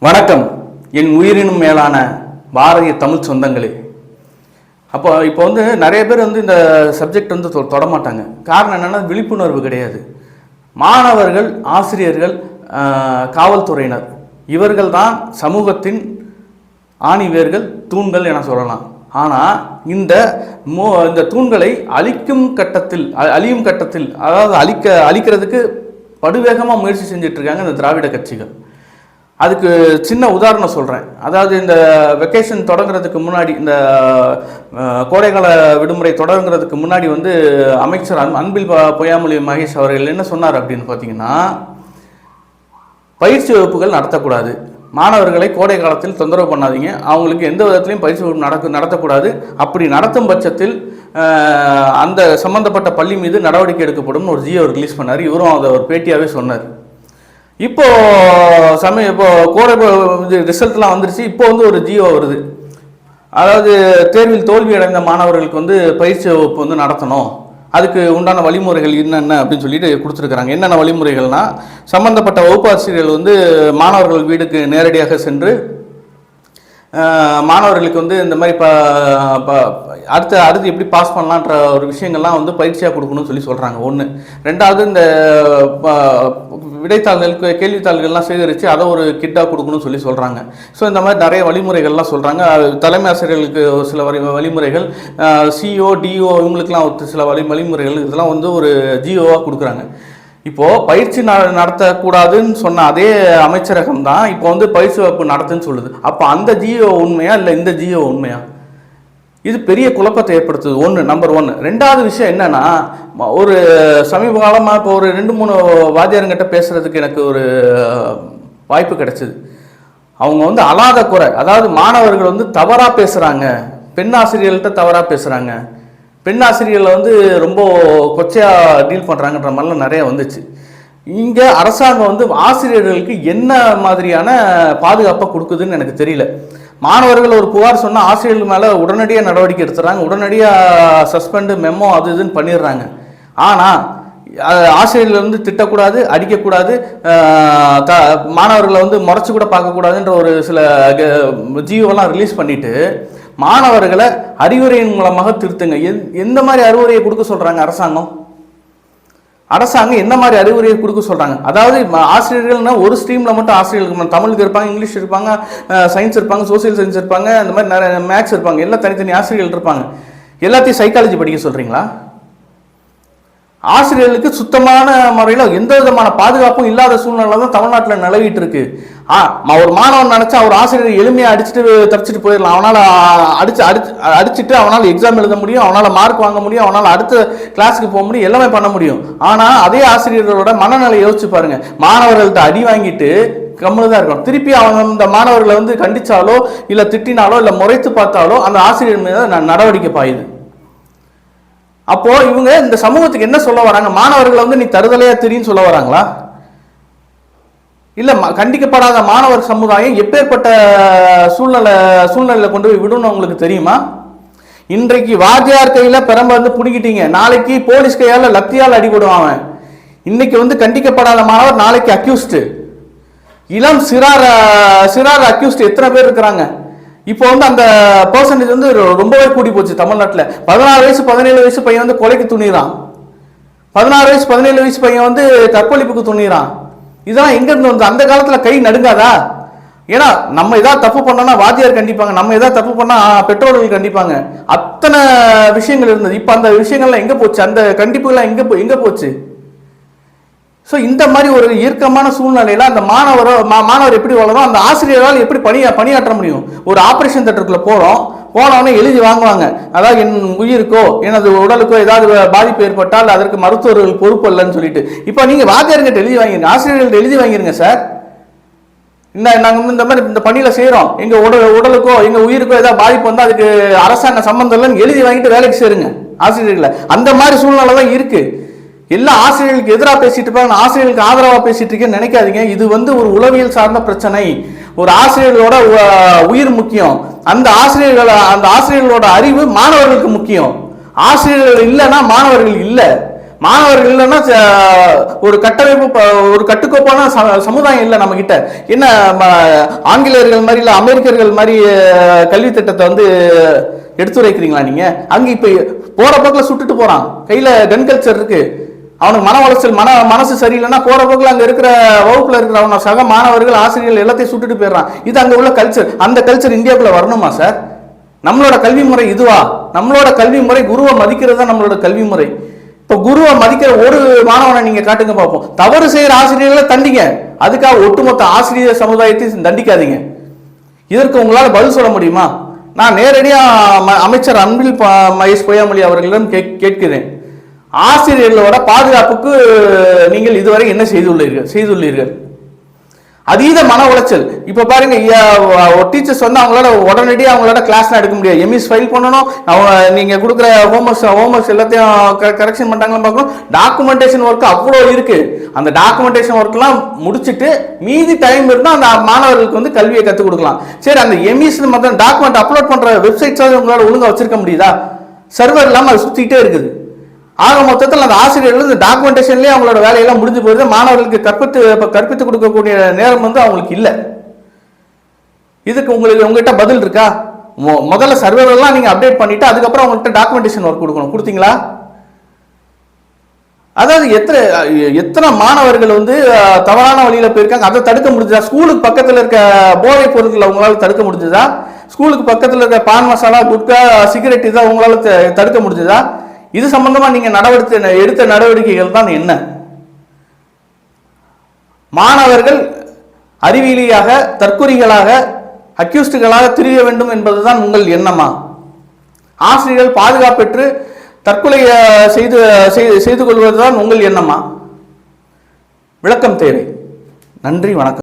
வணக்கம். என் உயிரினும் மேலான பாரதிய தமிழ் சொந்தங்களே. அப்போ இப்போ வந்து நிறைய பேர் வந்து இந்த சப்ஜெக்ட் வந்து தொ- தொட மாட்டாங்க காரணம் என்னென்னா விழிப்புணர்வு கிடையாது. மாணவர்கள் ஆசிரியர்கள் காவல்துறையினர். இவர்கள் தான் சமூகத்தின் ஆணிவேர்கள் தூண்கள் என சொல்லலாம். ஆனால் இந்த மோ இந்த தூண்களை அழிக்கும் கட்டத்தில் அ- அழியும் கட்டத்தில் அதாவது அழிக்க அழிக்கிறதுக்கு படுவேகமாக முயற்சி செஞ்சிட்ருக்காங்க இந்த திராவிட கட்சிகள். அதுக்கு சின்ன உதாரணம் சொல்கிறேன் அதாவது இந்த வெக்கேஷன் தொடங்குறதுக்கு முன்னாடி இந்த கோடைக்கால விடுமுறை தொடங்குறதுக்கு முன்னாடி வந்து அமைச்சர் அன் அன்பில் பொய்யாமொழி மகேஷ் அவர்கள் என்ன சொன்னார் அப்படின்னு பார்த்தீங்கன்னா பயிற்சி வகுப்புகள் நடத்தக்கூடாது. மாணவர்களை கோடை காலத்தில் தொந்தரவு பண்ணாதீங்க. அவங்களுக்கு எந்த விதத்திலையும் பயிற்சி வகுப்பு நடக்க நடத்தக்கூடாது. அப்படி நடத்தும் பட்சத்தில் அந்த சம்பந்தப்பட்ட பள்ளி மீது நடவடிக்கை எடுக்கப்படும் ஒரு ஜியோ ரிலீஸ் பண்ணார். இவரும் அதை ஒரு பேட்டியாகவே சொன்னார். இப்போ சமய இப்போ கோடை ரிசல்ட்லாம் வந்துருச்சு. இப்போ வந்து ஒரு ஜியோ வருது. அதாவது தேர்வில் தோல்வி அடைந்த மாணவர்களுக்கு வந்து பயிற்சி வகுப்பு வந்து நடத்தணும். அதுக்கு உண்டான வழிமுறைகள் என்னென்ன அப்படின்னு சொல்லிட்டு கொடுத்துருக்குறாங்க. என்னென்ன வழிமுறைகள்னா சம்பந்தப்பட்ட வகுப்பாசிரியர்கள் வந்து மாணவர்கள் வீடுக்கு நேரடியாக சென்று மாணவர்களுக்கு வந்து இந்த மாதிரி இப்போ அடுத்து அடுத்த அடுத்து எப்படி பாஸ் பண்ணலான்ற ஒரு விஷயங்கள்லாம் வந்து பயிற்சியாக கொடுக்கணும்னு சொல்லி சொல்கிறாங்க ஒன்று ரெண்டாவது இந்த ப- கேள்வித்தாள்கள்லாம் சேகரித்து அதை ஒரு கிட்டாக கொடுக்கணும்னு சொல்லி சொல்கிறாங்க ஸோ இந்த மாதிரி நிறைய வழிமுறைகள்லாம் சொல்கிறாங்க தலைமை ஆசிரியர்களுக்கு ஒரு சில வழி வழிமுறைகள் சிஓ டிஓ இவங்களுக்குலாம் ஒரு சில வழி வழிமுறைகள் இதெல்லாம் வந்து ஒரு ஜிஓவாக கொடுக்குறாங்க. இப்போ பயிற்சி ந நடத்தக்கூடாதுன்னு சொன்ன அதே அமைச்சரகம் தான் இப்போ வந்து பயிற்சி வகுப்பு நடத்துன்னு சொல்லுது. அப்போ அந்த ஜியோ உண்மையா இல்லை இந்த ஜியோ உண்மையா? இது பெரிய குழப்பத்தை ஏற்படுத்துது. ஒன்று நம்பர் ஒன்று ரெண்டாவது விஷயம் என்னன்னா ஒரு சமீப காலமாக இப்போ ஒரு ரெண்டு மூணு வாத்தியாருங்கிட்ட பேசுறதுக்கு எனக்கு ஒரு வாய்ப்பு கிடைச்சிது. அவங்க வந்து அலாத குறை. அதாவது மாணவர்கள் வந்து தவறாக பேசுகிறாங்க பெண் ஆசிரியர்கள்ட்ட தவறாக பேசுகிறாங்க பெண் ஆசிரியர்களை வந்து ரொம்ப கொச்சையாக டீல் பண்ணுறாங்கன்ற மாதிரிலாம் நிறைய வந்துச்சு. இங்கே அரசாங்கம் வந்து ஆசிரியர்களுக்கு என்ன மாதிரியான பாதுகாப்பை கொடுக்குதுன்னு எனக்கு தெரியல. மாணவர்கள் ஒரு புகார் சொன்னால் ஆசிரியர்கள் மேலே உடனடியாக நடவடிக்கை எடுத்துறாங்க. உடனடியாக சஸ்பெண்டு மெமோ அது இதுன்னு பண்ணிடுறாங்க. ஆனால் ஆசிரியர்கள் வந்து திட்டக்கூடாது அடிக்கக்கூடாது த மாணவர்களை வந்து முறைச்சி கூட பார்க்கக்கூடாதுன்ற ஒரு சில ஜியோலாம் ரிலீஸ் பண்ணிவிட்டு மாணவர்களை அறிவுரையின் மூலமாக திருத்துங்க. எந்- எந்த மாதிரி அறிவுரையை கொடுக்க சொல்கிறாங்க அரசாங்கம்? அரசாங்கம் என்ன மாதிரி அறிவுரையை கொடுக்க சொல்கிறாங்க அதாவது ஆசிரியர்கள்னா ஒரு ஸ்ட்ரீமில் மட்டும் ஆசிரியர்களுக்கு மட்டும் தமிழுக்கு இருப்பாங்க இங்கிலீஷ் இருப்பாங்க சயின்ஸ் இருப்பாங்க சோசியல் சயின்ஸ் இருப்பாங்க அந்த மாதிரி நிறைய மேக்ஸ் இருப்பாங்க. எல்லாம் தனித்தனி ஆசிரியர்கள் இருப்பாங்க. எல்லாத்தையும் சைக்காலஜி படிக்க சொல்கிறீங்களா ஆசிரியர்களுக்கு சுத்தமான முறையில் எந்த விதமான பாதுகாப்பும் இல்லாத சூழ்நிலை தான் தமிழ்நாட்டில் நிலவிட்டு இருக்கு. ஒரு மாணவன் நினைச்சா ஒரு ஆசிரியர் எளிமையாக அடிச்சுட்டு தப்பிச்சுட்டு போயிடலாம். அவனால் அடிச்சு அடிச்சு அடிச்சுட்டு அவனால் எக்ஸாம் எழுத முடியும் அவனால் மார்க் வாங்க முடியும் அவனால் அடுத்த கிளாஸுக்கு போக முடியும் எல்லாமே பண்ண முடியும். ஆனால் அதே ஆசிரியர்களோட மனநிலை யோசிச்சு பாருங்க. மாணவர்கள்ட்ட அடி வாங்கிட்டு கம்முனு தான் இருக்கணும். திருப்பி அவங்க இந்த மாணவர்களை வந்து கண்டிச்சாலோ இல்லை திட்டினாலோ இல்லை முறைத்து பார்த்தாலோ அந்த ஆசிரியர் மீது நடவடிக்கை பாயுது. அப்போ இவங்க இந்த சமூகத்துக்கு என்ன சொல்ல வராங்க? மாணவர்களை வந்து நீ தருதலையா தெரியும் சொல்ல வராங்களா? இல்ல கண்டிக்கப்படாத மாணவர் சமுதாயம் எப்பேற்பட்ட சூழ்நிலை சூழ்நிலையில கொண்டு போய் விடணும்னு உங்களுக்கு தெரியுமா? இன்றைக்கு வாத்தியார் கையில பெரம்ப வந்து பிடிக்கிட்டீங்க நாளைக்கு போலீஸ் கையால லத்தியால் அடிபடுவான் அவன். இன்னைக்கு வந்து கண்டிக்கப்படாத மாணவர் நாளைக்கு அக்யூஸ்டு இளம் சிறார் சிறார் அக்யூஸ்ட் எத்தனை பேர் இருக்கிறாங்க? இப்போ வந்து அந்த பர்சன்டேஜ் வந்து ரொம்பவே கூடி போச்சு தமிழ்நாட்டில். பதினாறு வயசு பதினேழு வயசு பையன் வந்து கொலைக்கு துணிறான் பதினாறு வயசு பதினேழு வயசு பையன் வந்து கற்பழிப்புக்கு துணிறான் இதெல்லாம் எங்கேருந்து வந்து அந்த காலத்தில் கை நடுங்காதா? ஏன்னா நம்ம எதாவது தப்பு பண்ணோம்னா வாத்தியார் கண்டிப்பாங்க. நம்ம எதாவது தப்பு பண்ணால் பெற்றோர்கள் கண்டிப்பாங்க. அத்தனை விஷயங்கள் இருந்தது. இப்போ அந்த விஷயங்கள்லாம் எங்கே போச்சு? அந்த கண்டிப்புகள்லாம் எங்கே போ- எங்கே போச்சு? ஸோ இந்த மாதிரி ஒரு இயற்கமான சூழ்நிலையில் அந்த மாணவரோ மா- மாணவர் எப்படி வளரும் அந்த ஆசிரியரால் எப்படி பணியா பணியாற்ற முடியும்? ஒரு ஆப்ரேஷன் தேட்டருக்குள்ள போகிறோம் போனவொடனே எழுதி வாங்குவாங்க. அதாவது என் உயிருக்கோ எனது உடலுக்கோ ஏதாவது பாதிப்பு ஏற்பட்டால் அதற்கு மருத்துவர்கள் பொறுப்பு இல்லைன்னு சொல்லிட்டு. இப்போ நீங்கள் வாத்தியார்கிட்ட எழுதி வாங்கிருங்க. ஆசிரியர்கள்ட்ட எழுதி வாங்கிருங்க சார் இந்த நாங்கள் வந்து இந்த மாதிரி இந்த பணியில் செய்கிறோம் எங்கள் உடல் உடலுக்கோ எங்கள் உயிருக்கோ ஏதாவது பாதிப்பு வந்தால் அதுக்கு அரசாங்க சம்மந்தம் இல்லைன்னு எழுதி வாங்கிட்டு வேலைக்கு சேருங்க ஆசிரியர்களை. அந்த மாதிரி சூழ்நிலை தான் இருக்குது எல்லா ஆசிரியர்களுக்கு எதிராக பேசிட்டு இருப்பாங்க. ஆசிரியர்களுக்கு ஆதரவாக பேசிட்டு இருக்கேன்னு நினைக்காதீங்க. இது வந்து ஒரு உளவியல் சார்ந்த பிரச்சனை. ஒரு ஆசிரியர்களோட உயிர் முக்கியம். அந்த ஆசிரியர்கள அந்த ஆசிரியர்களோட அறிவு மாணவர்களுக்கு முக்கியம். ஆசிரியர்கள் இல்லைன்னா மாணவர்கள் இல்லை. மாணவர்கள் இல்லைன்னா ச- ஒரு கட்டமைப்பு ஒரு கட்டுக்கோப்பான சமுதாயம் இல்லை நம்ம கிட்ட என்ன ஆங்கிலேயர்கள் மாதிரி இல்லை அமெரிக்கர்கள் மாதிரி கல்வி திட்டத்தை வந்து எடுத்துரைக்கிறீங்களா நீங்க? அங்க இப்ப போற பக்கத்தில் சுட்டுட்டு போறான். கையில கன் கல்ச்சர் இருக்கு. அவனுக்கு மன உளைச்சல் மன மனசு சரியில்லைன்னா போகிற போக்கில் அங்கே இருக்கிற வகுப்பில் இருக்கிற அவனை சக மாணவர்கள் ஆசிரியர்கள் எல்லாத்தையும் சுட்டுட்டு போயிடுறான். இது அங்கே உள்ள கல்ச்சர் அந்த கல்ச்சர் இந்தியாவுக்குள்ள வரணுமா சார் நம்மளோட கல்வி முறை இதுவா? நம்மளோட கல்வி முறை குருவை மதிக்கிறது தான் நம்மளோட கல்வி முறை? இப்போ குருவை மதிக்கிற ஒரு மாணவனை நீங்கள் காட்டுங்க பார்ப்போம் தவறு செய்கிற ஆசிரியர்களை தண்டிங்க. அதுக்காக ஒட்டுமொத்த ஆசிரியர் சமுதாயத்தையும் தண்டிக்காதீங்க. இதற்கு உங்களால் பதில் சொல்ல முடியுமா? நான் நேரடியாக அமைச்சர் அன்பில் மகேஷ் பொய்யாமொழி அவர்களிடம் கேட்கிறேன். ஆசிரியர்களோட பாதுகாப்புக்கு நீங்கள் இதுவரை என்ன செய்துள்ளீர்கள்? செய்துள்ளீர்கள்? அதீத மன உளைச்சல். இப்போ பாருங்க டீச்சர்ஸ் வந்து அவங்களோட உடனடியாக அவங்களோட கிளாஸ்லாம் எடுக்க முடியாது. எம்இஸ் ஃபைல் பண்ணணும். அவங்க நீங்கள் கொடுக்குற ஹோம்ஒர்க்ஸ் ஹோம்ஒர்க்ஸ் எல்லாத்தையும் கரெக்ஷன் பண்ணிட்டாங்கன்னு பார்க்கணும். டாக்குமெண்டேஷன் ஒர்க் அவ்வளோ இருக்குது அந்த டாக்குமெண்டேஷன் ஒர்க்லாம் முடிச்சுட்டு மீதி டைம் இருந்தால் அந்த மாணவர்களுக்கு வந்து கல்வியை கற்றுக் கொடுக்கலாம். சரி அந்த எம்இஸ் மற்ற டாக்குமெண்ட் அப்லோட் பண்ணுற வெப்சைட்ஸாவது உங்களால் ஒழுங்காக வச்சிருக்க முடியுதா? சர்வர் இல்லாமல் அது சுற்றிக்கிட்டே இருக்குது. ஆக மொத்தத்தில் அந்த ஆசிரியர்கள் இந்த டாக்குமெண்டேஷன்லேயே அவங்களோட வேலையெல்லாம் முடிஞ்சு போயிடுது. மாணவர்களுக்கு கற்பித்து இப்ப கற்பித்து கொடுக்கக்கூடிய நேரம் வந்து அவங்களுக்கு இல்லை. இதுக்கு உங்களுக்கு உங்ககிட்ட பதில் இருக்கா? முதல்ல சர்வரெல்லாம் நீங்கள் அப்டேட் பண்ணிட்டு அதுக்கப்புறம் அவங்கள்ட்ட டாக்குமெண்டேஷன் ஒர்க் கொடுக்கணும். கொடுத்தீங்களா? அதாவது எத்தனை எத்தனை மாணவர்கள் வந்து தவறான வழியில் போயிருக்காங்க? அதை தடுக்க முடிஞ்சதா? ஸ்கூலுக்கு பக்கத்தில் இருக்க போதைப் பொருட்களை உங்களால் தடுக்க முடிஞ்சதா? ஸ்கூலுக்கு பக்கத்தில் இருக்க பான் மசாலா குட்கா சிகரெட் இதை உங்களால் த- தடுக்க முடிஞ்சதா? இது சம்பந்தமா நீங்க நடவடிக்கை எடுத்த நடவடிக்கைகள் தான் என்ன? மாணவர்கள் அறிவியலியாக தற்குறிகளாக அக்யூஸ்டுகளாக திரிய வேண்டும் என்பதுதான் உங்கள் எண்ணமா? ஆசிரியர்கள் பாதுகாப்பெற்று தற்கொலை செய்து செய்து- செய்து கொள்வதுதான் உங்கள் எண்ணமா? விளக்கம் தேவை. நன்றி வணக்கம்.